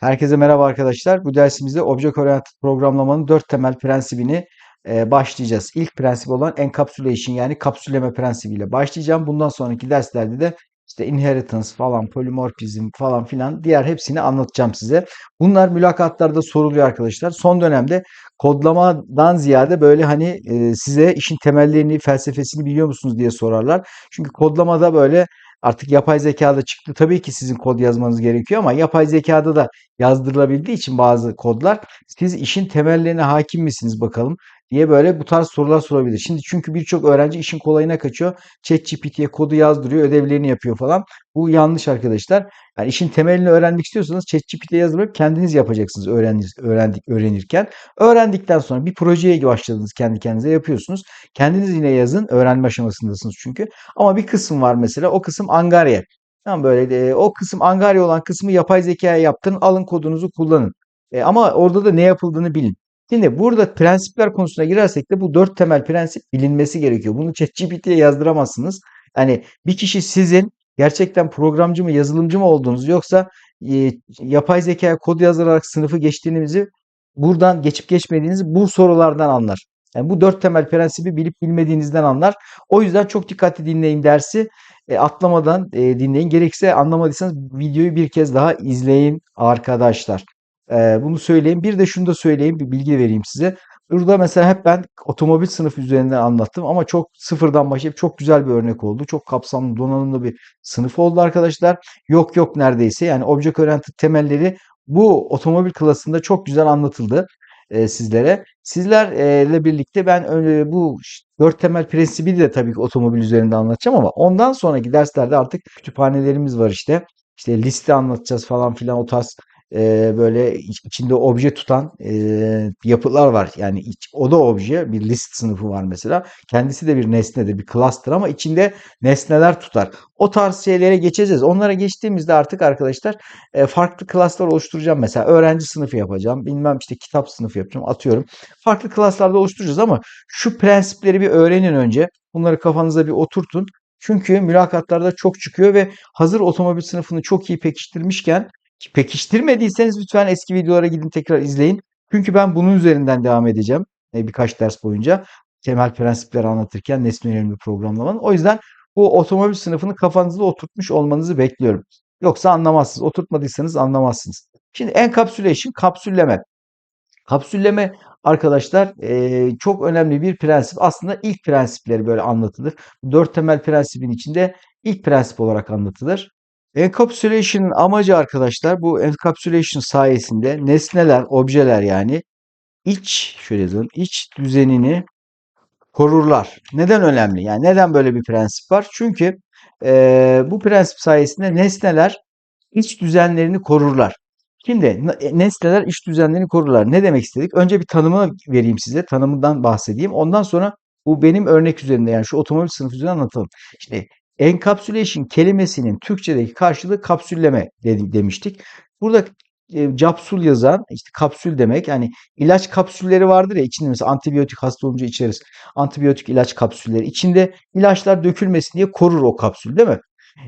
Herkese merhaba arkadaşlar. Bu dersimizde Object Oriented programlamanın dört temel prensibini e, başlayacağız. İlk prensip olan encapsulation yani kapsülleme prensibiyle başlayacağım. Bundan sonraki derslerde de işte inheritance falan, polymorphism falan filan diğer hepsini anlatacağım size. Bunlar mülakatlarda soruluyor arkadaşlar. Son dönemde kodlamadan ziyade böyle hani e, size işin temellerini, felsefesini biliyor musunuz diye sorarlar. Çünkü kodlamada böyle Artık yapay zekada çıktı. Tabii ki sizin kod yazmanız gerekiyor ama yapay zekada da yazdırılabildiği için bazı kodlar siz işin temellerine hakim misiniz bakalım diye böyle bu tarz sorular sorabilir. Şimdi çünkü birçok öğrenci işin kolayına kaçıyor. ChatGPT'ye kodu yazdırıyor, ödevlerini yapıyor falan. Bu yanlış arkadaşlar. Yani işin temelini öğrenmek istiyorsanız ChatGPT'ye yazdırıp kendiniz yapacaksınız öğrenir, öğrendik, öğrenirken. Öğrendikten sonra bir projeye başladınız kendi kendinize yapıyorsunuz. Kendiniz yine yazın. Öğrenme aşamasındasınız çünkü. Ama bir kısım var mesela. O kısım Angarya. Tamam böyle de, o kısım Angarya olan kısmı yapay zekaya yaptın. Alın kodunuzu kullanın. E, ama orada da ne yapıldığını bilin. Şimdi burada prensipler konusuna girersek de bu dört temel prensip bilinmesi gerekiyor. Bunu ChatGPT'ye yazdıramazsınız. Yani bir kişi sizin gerçekten programcı mı yazılımcı mı olduğunuz yoksa e, yapay zekaya kod yazarak sınıfı geçtiğinizi buradan geçip geçmediğinizi bu sorulardan anlar. Yani bu dört temel prensibi bilip bilmediğinizden anlar. O yüzden çok dikkatli dinleyin dersi. E, atlamadan e, dinleyin. Gerekirse anlamadıysanız videoyu bir kez daha izleyin arkadaşlar. E, bunu söyleyeyim. Bir de şunu da söyleyeyim. Bir bilgi vereyim size. Burada mesela hep ben otomobil sınıfı üzerinden anlattım ama çok sıfırdan başlayıp çok güzel bir örnek oldu. Çok kapsamlı, donanımlı bir sınıf oldu arkadaşlar. Yok yok neredeyse yani Object Oriented temelleri bu otomobil klasında çok güzel anlatıldı e, sizlere. Sizlerle birlikte ben bu dört temel prensibi de tabii ki otomobil üzerinde anlatacağım ama ondan sonraki derslerde artık kütüphanelerimiz var işte. İşte liste anlatacağız falan filan o tarz e, böyle iç- içinde obje tutan e, yapılar var. Yani iç, o da obje bir list sınıfı var mesela. Kendisi de bir nesnedir, bir class'tır ama içinde nesneler tutar. O tarz şeylere geçeceğiz. Onlara geçtiğimizde artık arkadaşlar e, farklı klaslar oluşturacağım. Mesela öğrenci sınıfı yapacağım. Bilmem işte kitap sınıfı yapacağım. Atıyorum. Farklı klaslarda oluşturacağız ama şu prensipleri bir öğrenin önce. Bunları kafanıza bir oturtun. Çünkü mülakatlarda çok çıkıyor ve hazır otomobil sınıfını çok iyi pekiştirmişken pekiştirmediyseniz lütfen eski videolara gidin tekrar izleyin. Çünkü ben bunun üzerinden devam edeceğim e, birkaç ders boyunca temel prensipleri anlatırken nesne yönelimli programlamanın. O yüzden bu otomobil sınıfını kafanızda oturtmuş olmanızı bekliyorum. Yoksa anlamazsınız. Oturtmadıysanız anlamazsınız. Şimdi encapsulation, kapsülleme. Kapsülleme arkadaşlar e, çok önemli bir prensip. Aslında ilk prensipleri böyle anlatılır. Dört temel prensibin içinde ilk prensip olarak anlatılır. Encapsulation'ın amacı arkadaşlar bu encapsulation sayesinde nesneler, objeler yani iç şöyle yazalım iç düzenini korurlar. Neden önemli? Yani neden böyle bir prensip var? Çünkü e, bu prensip sayesinde nesneler iç düzenlerini korurlar. Şimdi e, nesneler iç düzenlerini korurlar. Ne demek istedik? Önce bir tanımını vereyim size. Tanımından bahsedeyim. Ondan sonra bu benim örnek üzerinde yani şu otomobil sınıfı üzerinde anlatalım. Şimdi encapsulation kelimesinin Türkçedeki karşılığı kapsülleme demiştik. Burada e, yazan işte kapsül demek yani ilaç kapsülleri vardır ya içinde mesela antibiyotik hasta olunca içeriz. Antibiyotik ilaç kapsülleri içinde ilaçlar dökülmesin diye korur o kapsül değil mi?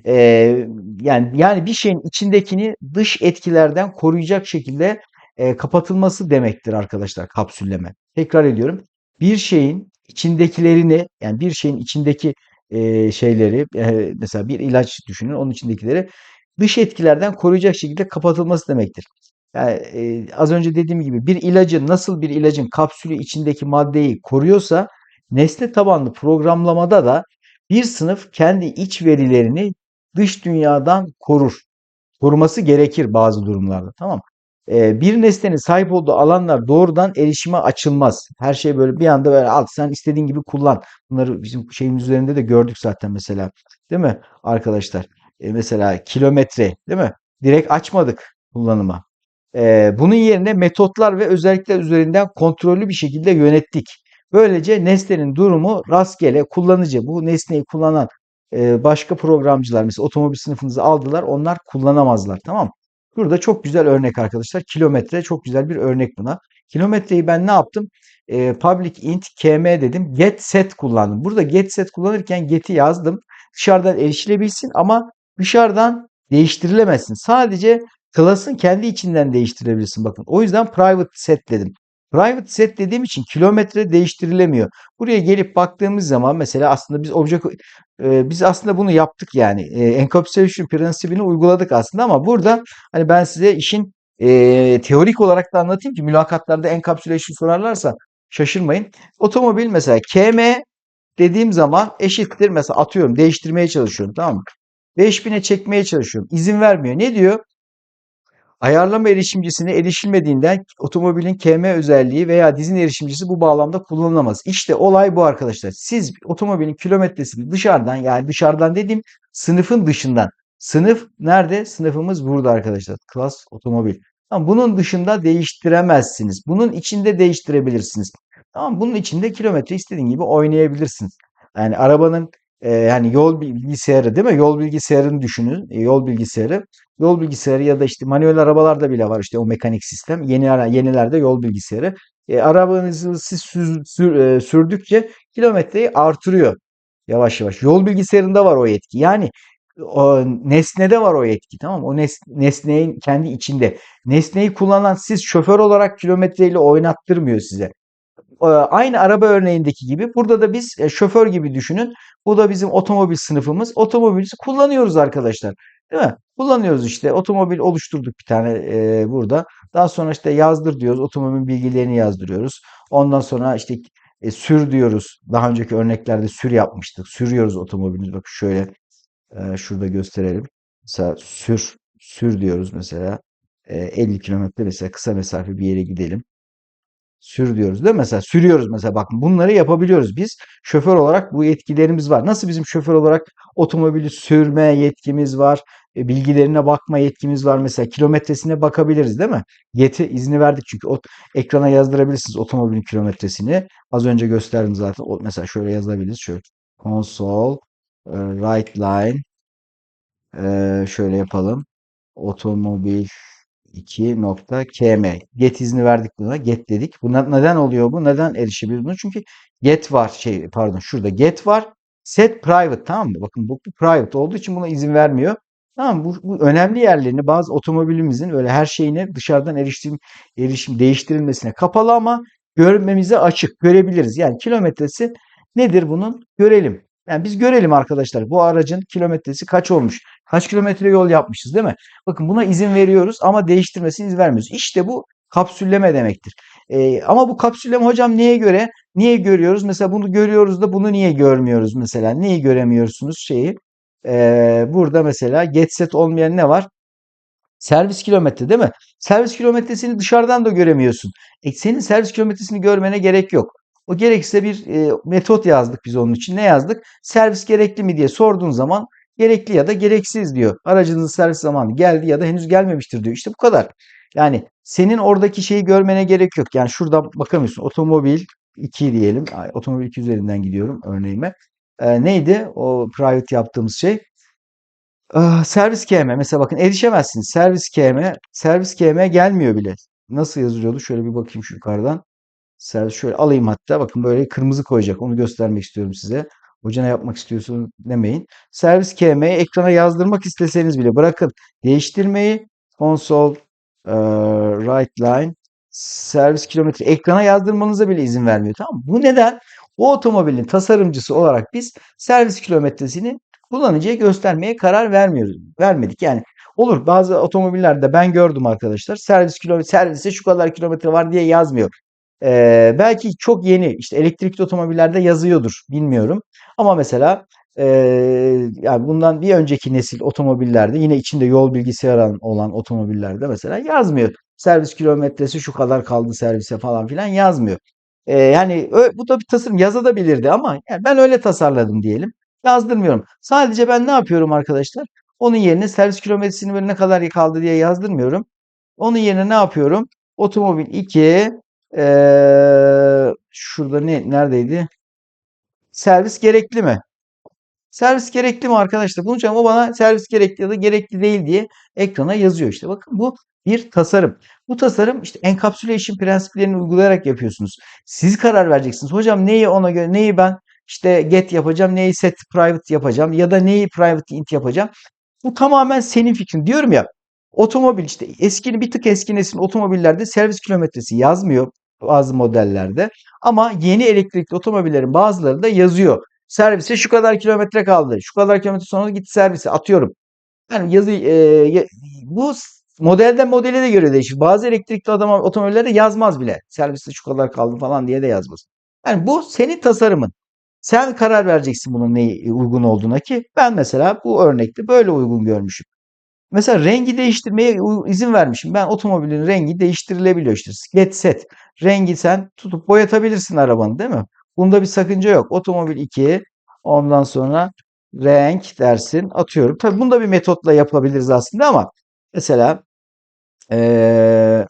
Ee, yani yani bir şeyin içindekini dış etkilerden koruyacak şekilde e, kapatılması demektir arkadaşlar kapsülleme. Tekrar ediyorum. Bir şeyin içindekilerini yani bir şeyin içindeki şeyleri mesela bir ilaç düşünün onun içindekileri dış etkilerden koruyacak şekilde kapatılması demektir. Yani az önce dediğim gibi bir ilacın nasıl bir ilacın kapsülü içindeki maddeyi koruyorsa nesne tabanlı programlamada da bir sınıf kendi iç verilerini dış dünyadan korur. Koruması gerekir bazı durumlarda. Tamam bir nesnenin sahip olduğu alanlar doğrudan erişime açılmaz. Her şey böyle bir anda böyle al sen istediğin gibi kullan. Bunları bizim şeyimiz üzerinde de gördük zaten mesela. Değil mi arkadaşlar? Ee, mesela kilometre değil mi? Direkt açmadık kullanıma. Ee, bunun yerine metotlar ve özellikler üzerinden kontrollü bir şekilde yönettik. Böylece nesnenin durumu rastgele kullanıcı bu nesneyi kullanan e, başka programcılar mesela otomobil sınıfınızı aldılar onlar kullanamazlar tamam mı? Burada çok güzel örnek arkadaşlar. Kilometre çok güzel bir örnek buna. Kilometreyi ben ne yaptım? E, public int km dedim. Get set kullandım. Burada get set kullanırken get'i yazdım. Dışarıdan erişilebilsin ama dışarıdan değiştirilemezsin. Sadece Class'ın kendi içinden değiştirebilirsin. Bakın o yüzden private set dedim. Private set dediğim için kilometre değiştirilemiyor. Buraya gelip baktığımız zaman mesela aslında biz obje e, biz aslında bunu yaptık yani. E, encapsulation prensibini uyguladık aslında ama burada hani ben size işin e, teorik olarak da anlatayım ki mülakatlarda encapsulation sorarlarsa şaşırmayın. Otomobil mesela KM dediğim zaman eşittir mesela atıyorum değiştirmeye çalışıyorum tamam mı? 5000'e çekmeye çalışıyorum. İzin vermiyor. Ne diyor? Ayarlama erişimcisine erişilmediğinden otomobilin KM özelliği veya dizin erişimcisi bu bağlamda kullanılamaz. İşte olay bu arkadaşlar. Siz otomobilin kilometresini dışarıdan yani dışarıdan dediğim sınıfın dışından. Sınıf nerede? Sınıfımız burada arkadaşlar. Class otomobil. Tamam, bunun dışında değiştiremezsiniz. Bunun içinde değiştirebilirsiniz. Tamam, bunun içinde kilometre istediğin gibi oynayabilirsiniz. Yani arabanın e, yani yol bilgisayarı değil mi? Yol bilgisayarını düşünün. E, yol bilgisayarı. Yol bilgisayarı ya da işte manuel arabalarda bile var işte o mekanik sistem. Yeni ara- yenilerde yol bilgisayarı. E, arabanızı siz sür- sür- e, sürdükçe kilometreyi artırıyor yavaş yavaş. Yol bilgisayarında var o yetki. Yani o nesnede var o yetki tamam mı? O nes nesneyin kendi içinde. Nesneyi kullanan siz şoför olarak kilometreyle oynattırmıyor size. Aynı araba örneğindeki gibi burada da biz e, şoför gibi düşünün. Bu da bizim otomobil sınıfımız. Otomobilimizi kullanıyoruz arkadaşlar. Değil mi? Kullanıyoruz işte. Otomobil oluşturduk bir tane e, burada. Daha sonra işte yazdır diyoruz. Otomobil bilgilerini yazdırıyoruz. Ondan sonra işte e, sür diyoruz. Daha önceki örneklerde sür yapmıştık. Sürüyoruz otomobilimizi. Bak şöyle e, şurada gösterelim. Mesela sür sür diyoruz mesela. E, 50 kilometre mesela kısa mesafe bir yere gidelim. Sür diyoruz değil mi? Mesela sürüyoruz mesela bakın bunları yapabiliyoruz biz. Şoför olarak bu yetkilerimiz var. Nasıl bizim şoför olarak otomobili sürme yetkimiz var, bilgilerine bakma yetkimiz var. Mesela kilometresine bakabiliriz değil mi? Yeti izni verdik çünkü o ekrana yazdırabilirsiniz otomobilin kilometresini. Az önce gösterdim zaten. O, mesela şöyle yazabiliriz. Şöyle console e, right line e, şöyle yapalım. Otomobil 2.km. Get izni verdik buna. Get dedik. Bu ne- neden oluyor bu? Neden erişebiliyoruz bunu? Çünkü get var. Şey pardon şurada get var. Set private tamam mı? Bakın bu private olduğu için buna izin vermiyor. Tamam? Bu, bu önemli yerlerini bazı otomobilimizin öyle her şeyine dışarıdan erişim, erişim değiştirilmesine kapalı ama görmemize açık. Görebiliriz. Yani kilometresi nedir bunun? Görelim. Yani biz görelim arkadaşlar bu aracın kilometresi kaç olmuş? Kaç kilometre yol yapmışız değil mi? Bakın buna izin veriyoruz ama değiştirmesine izin vermiyoruz. İşte bu kapsülleme demektir. Ee, ama bu kapsülleme hocam neye göre? Niye görüyoruz? Mesela bunu görüyoruz da bunu niye görmüyoruz mesela? Neyi göremiyorsunuz şeyi? Burada mesela get set olmayan ne var? Servis kilometre değil mi? Servis kilometresini dışarıdan da göremiyorsun. E, senin servis kilometresini görmene gerek yok. O gerekse bir e, metot yazdık biz onun için. Ne yazdık? Servis gerekli mi diye sorduğun zaman gerekli ya da gereksiz diyor. Aracınızın servis zamanı geldi ya da henüz gelmemiştir diyor. İşte bu kadar. Yani senin oradaki şeyi görmene gerek yok. Yani şurada bakamıyorsun. Otomobil 2 diyelim. Otomobil 2 üzerinden gidiyorum örneğime. E, neydi o private yaptığımız şey? Ah, servis KM mesela bakın erişemezsiniz. Servis KM, servis KM gelmiyor bile. Nasıl yazılıyordu? Şöyle bir bakayım şu yukarıdan. Servis şöyle alayım hatta. Bakın böyle kırmızı koyacak. Onu göstermek istiyorum size. Hoca yapmak istiyorsun demeyin. Servis KM'yi ekrana yazdırmak isteseniz bile bırakın değiştirmeyi. Console e, right line servis kilometre ekrana yazdırmanıza bile izin vermiyor. Tamam mı? Bu neden? O otomobilin tasarımcısı olarak biz servis kilometresini kullanıcıya göstermeye karar vermiyoruz. Vermedik. Yani olur bazı otomobillerde ben gördüm arkadaşlar. Servis kilometre servise şu kadar kilometre var diye yazmıyor. Ee, belki çok yeni işte elektrikli otomobillerde yazıyordur bilmiyorum. Ama mesela e, yani bundan bir önceki nesil otomobillerde yine içinde yol bilgisayarı olan otomobillerde mesela yazmıyor. Servis kilometresi şu kadar kaldı servise falan filan yazmıyor. Ee, yani bu da bir tasarım yazabilirdi ama yani ben öyle tasarladım diyelim. Yazdırmıyorum. Sadece ben ne yapıyorum arkadaşlar? Onun yerine servis kilometresini böyle ne kadar kaldı diye yazdırmıyorum. Onun yerine ne yapıyorum? Otomobil 2 eee, şurada ne neredeydi? Servis gerekli mi? Servis gerekli mi arkadaşlar? Bunu o bana servis gerekli ya da gerekli değil diye ekrana yazıyor işte. Bakın bu bir tasarım. Bu tasarım işte encapsulation prensiplerini uygulayarak yapıyorsunuz. Siz karar vereceksiniz. Hocam neyi ona göre neyi ben işte get yapacağım, neyi set private yapacağım ya da neyi private int yapacağım. Bu tamamen senin fikrin. Diyorum ya Otomobil işte eski bir tık eski nesil otomobillerde servis kilometresi yazmıyor bazı modellerde. Ama yeni elektrikli otomobillerin bazılarında yazıyor. Servise şu kadar kilometre kaldı. Şu kadar kilometre sonra git servise atıyorum. Yani yazı e, bu modelden modele de göre değişir. Bazı elektrikli adam otomobillerde yazmaz bile. Serviste şu kadar kaldı falan diye de yazmaz. Yani bu senin tasarımın. Sen karar vereceksin bunun neye uygun olduğuna ki ben mesela bu örnekte böyle uygun görmüşüm. Mesela rengi değiştirmeye izin vermişim. Ben otomobilin rengi değiştirilebiliyor işte. Get set. Rengi sen tutup boyatabilirsin arabanı değil mi? Bunda bir sakınca yok. Otomobil 2 ondan sonra renk dersin atıyorum. Tabii bunda bir metotla yapabiliriz aslında ama mesela eee,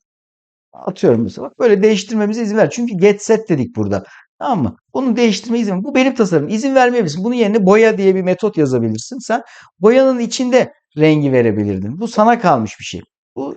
Atıyorum mesela. Bak böyle değiştirmemize izin ver. Çünkü get set dedik burada. Tamam mı? Bunu değiştirme izin. Bu benim tasarım. İzin vermeyebilirsin. Bunun yerine boya diye bir metot yazabilirsin. Sen boyanın içinde rengi verebilirdin. Bu sana kalmış bir şey. Bu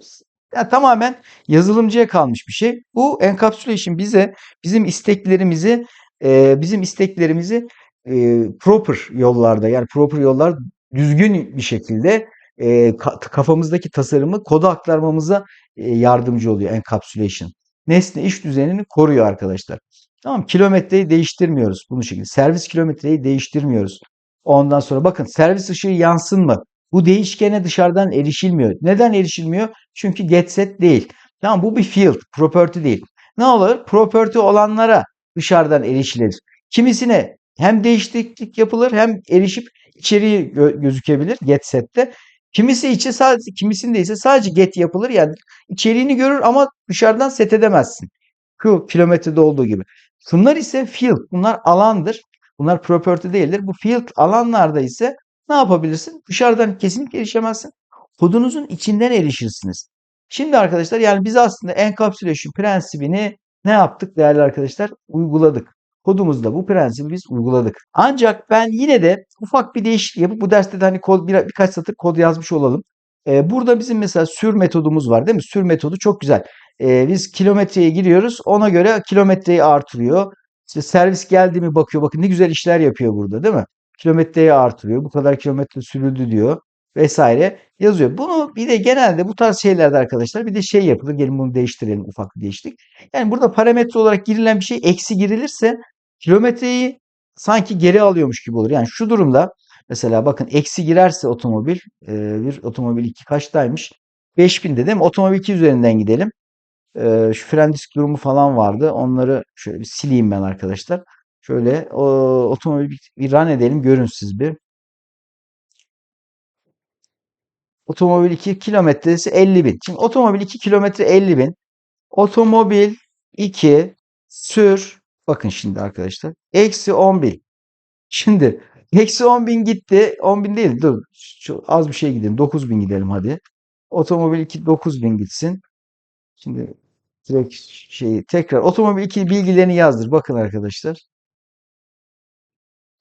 ya tamamen yazılımcıya kalmış bir şey. Bu encapsulation bize bizim isteklerimizi e, bizim isteklerimizi e, proper yollarda yani proper yollar düzgün bir şekilde ka- kafamızdaki tasarımı koda aktarmamıza yardımcı oluyor encapsulation. Nesne iş düzenini koruyor arkadaşlar. Tamam kilometreyi değiştirmiyoruz bunu şekilde. Servis kilometreyi değiştirmiyoruz. Ondan sonra bakın servis ışığı yansın mı? Bu değişkene dışarıdan erişilmiyor. Neden erişilmiyor? Çünkü get set değil. Tamam bu bir field, property değil. Ne olur? Property olanlara dışarıdan erişilir. Kimisine hem değişiklik yapılır hem erişip içeriği gö- gözükebilir get sette. Kimisi için sadece kimisinde ise sadece get yapılır yani içeriğini görür ama dışarıdan set edemezsin. Şu kilometrede olduğu gibi. Bunlar ise field. Bunlar alandır. Bunlar property değildir. Bu field alanlarda ise ne yapabilirsin? Dışarıdan kesinlikle erişemezsin. Kodunuzun içinden erişirsiniz. Şimdi arkadaşlar yani biz aslında encapsulation prensibini ne yaptık değerli arkadaşlar? Uyguladık. Kodumuzda bu prensibi biz uyguladık. Ancak ben yine de ufak bir değişiklik yapıp bu derste de hani kod, bir, birkaç satır kod yazmış olalım. Ee, burada bizim mesela sür metodumuz var değil mi? Sür metodu çok güzel. Ee, biz kilometreye giriyoruz. Ona göre kilometreyi artırıyor. İşte servis geldi mi bakıyor. Bakın ne güzel işler yapıyor burada değil mi? Kilometreyi artırıyor. Bu kadar kilometre sürüldü diyor vesaire yazıyor. Bunu bir de genelde bu tarz şeylerde arkadaşlar bir de şey yapılır. Gelin bunu değiştirelim ufak bir değişiklik. Yani burada parametre olarak girilen bir şey eksi girilirse kilometreyi sanki geri alıyormuş gibi olur. Yani şu durumda mesela bakın eksi girerse otomobil e, bir otomobil 2 kaçtaymış? 5000'de değil mi? Otomobil 2 üzerinden gidelim. E, şu fren disk durumu falan vardı. Onları şöyle bir sileyim ben arkadaşlar. Şöyle o, otomobil bir, run edelim. Görün bir. Otomobil 2 kilometresi 50 bin. Şimdi otomobil 2 kilometre 50 bin. Otomobil 2 sür. Bakın şimdi arkadaşlar. Eksi 10 bin. Şimdi eksi 10 bin gitti. 10 bin değil. Dur. Az bir şey gidelim. 9 bin gidelim hadi. Otomobil 2 9 bin gitsin. Şimdi direkt şeyi tekrar otomobil 2 bilgilerini yazdır. Bakın arkadaşlar.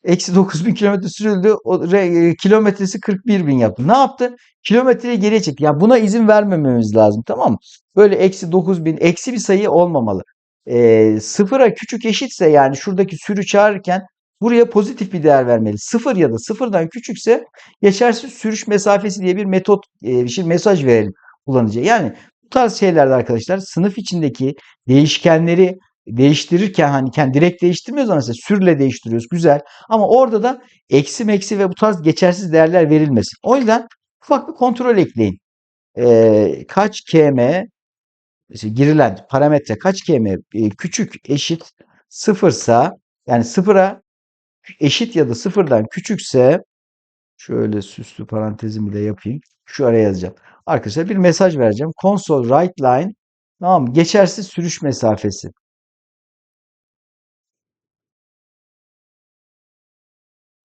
Eksi 9000 kilometre sürüldü. O re- e, kilometresi 41 bin yaptı. Ne yaptı? Kilometreyi geriye çekti. Yani buna izin vermememiz lazım. Tamam mı? Böyle eksi 9000 eksi bir sayı olmamalı. Ee, sıfıra küçük eşitse yani şuradaki sürü çağırırken buraya pozitif bir değer vermeli. Sıfır ya da sıfırdan küçükse geçersiz sürüş mesafesi diye bir metot e, bir şey mesaj verelim kullanıcıya. Yani bu tarz şeylerde arkadaşlar sınıf içindeki değişkenleri değiştirirken hani kendi direkt değiştirmiyoruz ama mesela sürle değiştiriyoruz. Güzel. Ama orada da eksi meksi ve bu tarz geçersiz değerler verilmesin. O yüzden ufak bir kontrol ekleyin. Ee, kaç km mesela girilen parametre kaç km e, küçük eşit sıfırsa yani sıfıra eşit ya da sıfırdan küçükse şöyle süslü parantezimi de yapayım. Şu araya yazacağım. Arkadaşlar bir mesaj vereceğim. Console write line tamam? Geçersiz sürüş mesafesi.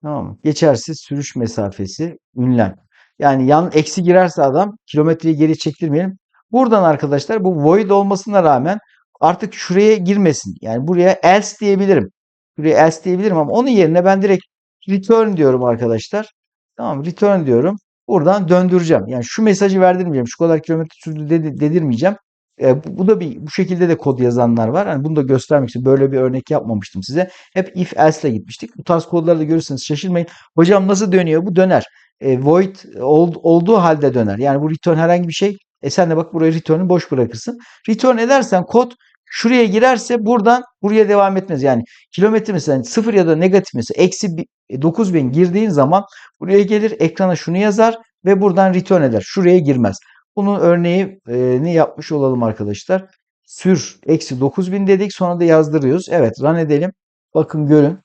Tamam mı? Geçersiz sürüş mesafesi ünlem. Yani yan eksi girerse adam kilometreyi geri çektirmeyelim. Buradan arkadaşlar bu void olmasına rağmen artık şuraya girmesin. Yani buraya else diyebilirim. Buraya else diyebilirim ama onun yerine ben direkt return diyorum arkadaşlar. Tamam return diyorum. Buradan döndüreceğim. Yani şu mesajı verdirmeyeceğim. Şu kadar kilometre sürdü dedi- dedirmeyeceğim. E, bu, bu da bir bu şekilde de kod yazanlar var. Hani bunu da göstermek için böyle bir örnek yapmamıştım size. Hep if else ile gitmiştik. Bu tarz kodları da görürseniz şaşırmayın. Hocam nasıl dönüyor? Bu döner. e, void ol- olduğu halde döner. Yani bu return herhangi bir şey. E sen de bak buraya return'ü boş bırakırsın. Return edersen kod şuraya girerse buradan buraya devam etmez. Yani kilometre mesela sıfır ya da negatif mesela eksi bi- e, 9000 girdiğin zaman buraya gelir ekrana şunu yazar ve buradan return eder. Şuraya girmez. Bunun örneğini yapmış olalım arkadaşlar. Sür eksi 9000 dedik sonra da yazdırıyoruz. Evet run edelim. Bakın görün.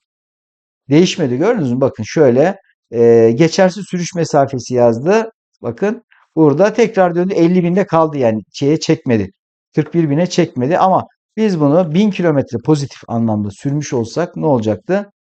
Değişmedi gördünüz mü? Bakın şöyle e, geçersiz sürüş mesafesi yazdı. Bakın burada tekrar döndü 50 binde kaldı yani şeye çekmedi. 41 bine çekmedi ama biz bunu 1000 kilometre pozitif anlamda sürmüş olsak ne olacaktı?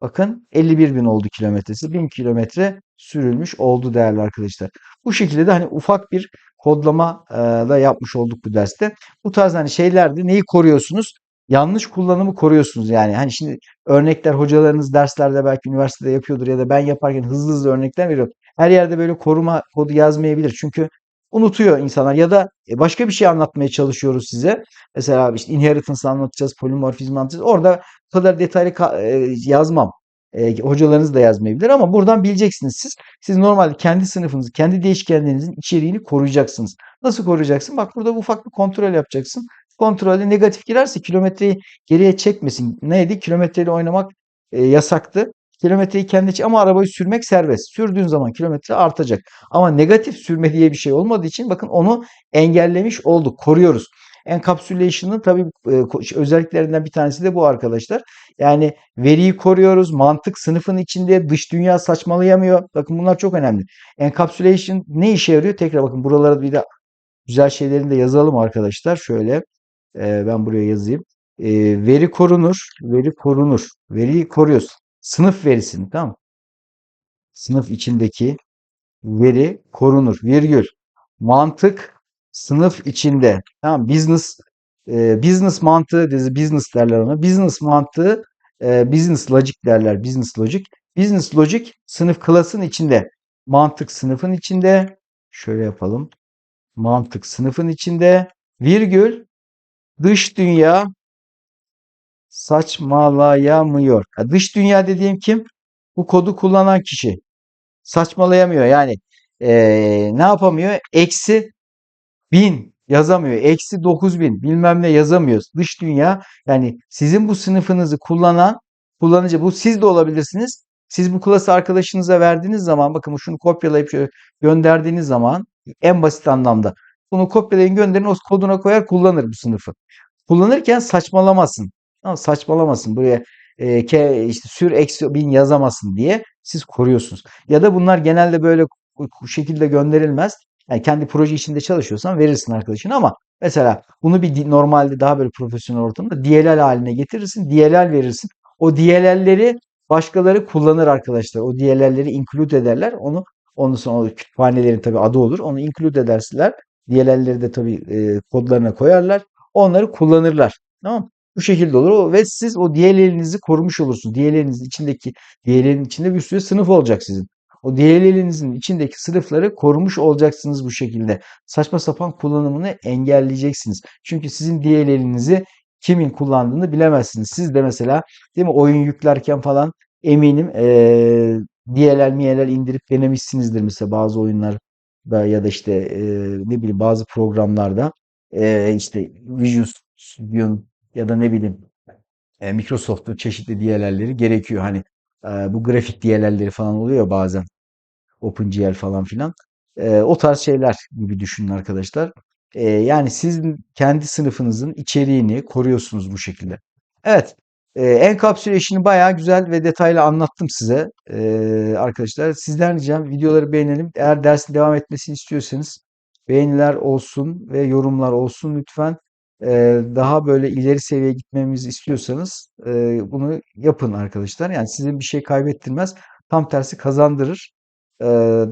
Bakın 51 bin oldu kilometresi. 1000 kilometre sürülmüş oldu değerli arkadaşlar. Bu şekilde de hani ufak bir kodlama e, da yapmış olduk bu derste. Bu tarz hani şeylerde neyi koruyorsunuz? Yanlış kullanımı koruyorsunuz yani. Hani şimdi örnekler hocalarınız derslerde belki üniversitede yapıyordur ya da ben yaparken hızlı hızlı örnekler veriyorum. Her yerde böyle koruma kodu yazmayabilir. Çünkü unutuyor insanlar ya da e, başka bir şey anlatmaya çalışıyoruz size. Mesela işte inheritance anlatacağız, polimorfizm anlatacağız. Orada bu kadar detaylı e, yazmam. E, hocalarınız da yazmayabilir ama buradan bileceksiniz siz. Siz normalde kendi sınıfınızı, kendi değişkenlerinizin içeriğini koruyacaksınız. Nasıl koruyacaksın? Bak burada ufak bir kontrol yapacaksın. Kontrolde negatif girerse kilometreyi geriye çekmesin. Neydi? Kilometreyle oynamak yasaktı. Kilometreyi kendi ama arabayı sürmek serbest. Sürdüğün zaman kilometre artacak. Ama negatif sürme diye bir şey olmadığı için bakın onu engellemiş olduk. Koruyoruz. Encapsulation'ın tabii e, özelliklerinden bir tanesi de bu arkadaşlar. Yani veriyi koruyoruz. Mantık sınıfın içinde dış dünya saçmalayamıyor. Bakın bunlar çok önemli. Encapsulation ne işe yarıyor? Tekrar bakın buralara bir de güzel şeylerini de yazalım arkadaşlar. Şöyle e, ben buraya yazayım. E, veri korunur. Veri korunur. Veriyi koruyoruz. Sınıf verisini tamam? Sınıf içindeki veri korunur. Virgül. Mantık sınıf içinde. Tamam business e, business mantığı business derler ona. Business mantığı e, business logic derler. Business logic. Business logic sınıf klasın içinde. Mantık sınıfın içinde. Şöyle yapalım. Mantık sınıfın içinde. Virgül dış dünya saçmalayamıyor. Ya dış dünya dediğim kim? Bu kodu kullanan kişi. Saçmalayamıyor. Yani eee, ne yapamıyor? Eksi 1000 yazamıyor. Eksi 9000 bilmem ne yazamıyoruz. Dış dünya yani sizin bu sınıfınızı kullanan kullanıcı bu siz de olabilirsiniz. Siz bu klası arkadaşınıza verdiğiniz zaman bakın şunu kopyalayıp şöyle gönderdiğiniz zaman en basit anlamda bunu kopyalayın gönderin o koduna koyar kullanır bu sınıfı. Kullanırken saçmalamasın. Ama saçmalamasın. Buraya e, ke, işte sür eksi bin yazamasın diye siz koruyorsunuz. Ya da bunlar genelde böyle bu şekilde gönderilmez. Yani kendi proje içinde çalışıyorsan verirsin arkadaşına ama mesela bunu bir normalde daha böyle profesyonel ortamda DLL haline getirirsin. DLL verirsin. O DLL'leri başkaları kullanır arkadaşlar. O DLL'leri include ederler. Onu ondan sonra kütüphanelerin tabii adı olur. Onu include ederler. DLL'leri de tabii e, kodlarına koyarlar. Onları kullanırlar. Tamam? Bu şekilde olur ve siz o DLL'inizi korumuş olursunuz. DLL'inizin içindeki DLL'in içinde bir sürü sınıf olacak sizin. O DLL'inizin içindeki sınıfları korumuş olacaksınız bu şekilde. Saçma sapan kullanımını engelleyeceksiniz. Çünkü sizin DLL'inizi kimin kullandığını bilemezsiniz. Siz de mesela değil mi oyun yüklerken falan eminim eee DLL, MLL indirip denemişsinizdir mesela bazı oyunlar ya da işte eee, ne bileyim bazı programlarda eee, işte Visual Studio'nun ya da ne bileyim e, Microsoft'un çeşitli DLL'leri gerekiyor. Hani e, bu grafik DLL'leri falan oluyor bazen. OpenGL falan filan. E, o tarz şeyler gibi düşünün arkadaşlar. E, yani siz kendi sınıfınızın içeriğini koruyorsunuz bu şekilde. Evet. E, encapsulation'ı bayağı güzel ve detaylı anlattım size e, arkadaşlar. Sizden ricam videoları beğenelim. Eğer dersin devam etmesini istiyorsanız beğeniler olsun ve yorumlar olsun lütfen. Daha böyle ileri seviyeye gitmemizi istiyorsanız bunu yapın arkadaşlar. Yani sizin bir şey kaybettirmez. Tam tersi kazandırır.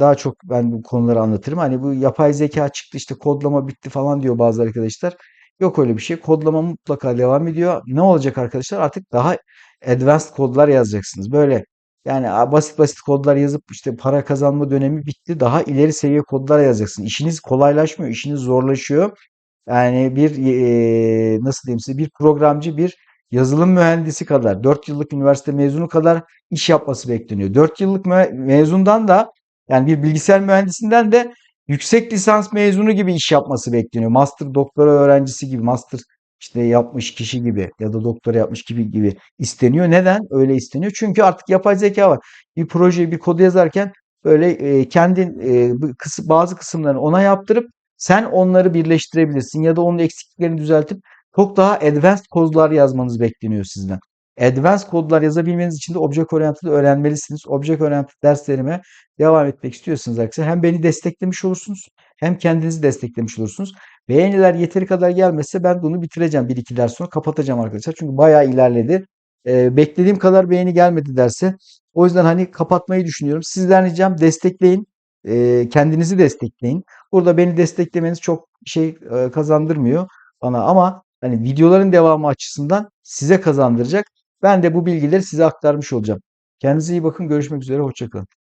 Daha çok ben bu konuları anlatırım. Hani bu yapay zeka çıktı işte kodlama bitti falan diyor bazı arkadaşlar. Yok öyle bir şey. Kodlama mutlaka devam ediyor. Ne olacak arkadaşlar? Artık daha advanced kodlar yazacaksınız. Böyle yani basit basit kodlar yazıp işte para kazanma dönemi bitti. Daha ileri seviye kodlar yazacaksınız. İşiniz kolaylaşmıyor, işiniz zorlaşıyor. Yani bir eee, nasıl diyeyim size bir programcı bir yazılım mühendisi kadar 4 yıllık üniversite mezunu kadar iş yapması bekleniyor. 4 yıllık me- mezundan da Yani bir bilgisayar mühendisinden de yüksek lisans mezunu gibi iş yapması bekleniyor. Master doktora öğrencisi gibi, master işte yapmış kişi gibi ya da doktora yapmış gibi gibi isteniyor. Neden öyle isteniyor? Çünkü artık yapay zeka var. Bir projeyi, bir kodu yazarken böyle e, kendin e, bazı kısımlarını ona yaptırıp sen onları birleştirebilirsin ya da onun eksikliklerini düzeltip çok daha advanced kodlar yazmanız bekleniyor sizden. Advanced kodlar yazabilmeniz için de Object Oriented öğrenmelisiniz. Object Oriented derslerime devam etmek istiyorsanız arkadaşlar hem beni desteklemiş olursunuz hem kendinizi desteklemiş olursunuz. Beğeniler yeteri kadar gelmezse ben bunu bitireceğim. Bir iki ders sonra kapatacağım arkadaşlar. Çünkü bayağı ilerledi. Ee, beklediğim kadar beğeni gelmedi derse. O yüzden hani kapatmayı düşünüyorum. Sizden ricam destekleyin. Ee, kendinizi destekleyin. Burada beni desteklemeniz çok şey e, kazandırmıyor bana ama hani videoların devamı açısından size kazandıracak. Ben de bu bilgileri size aktarmış olacağım. Kendinize iyi bakın. Görüşmek üzere. Hoşça kalın.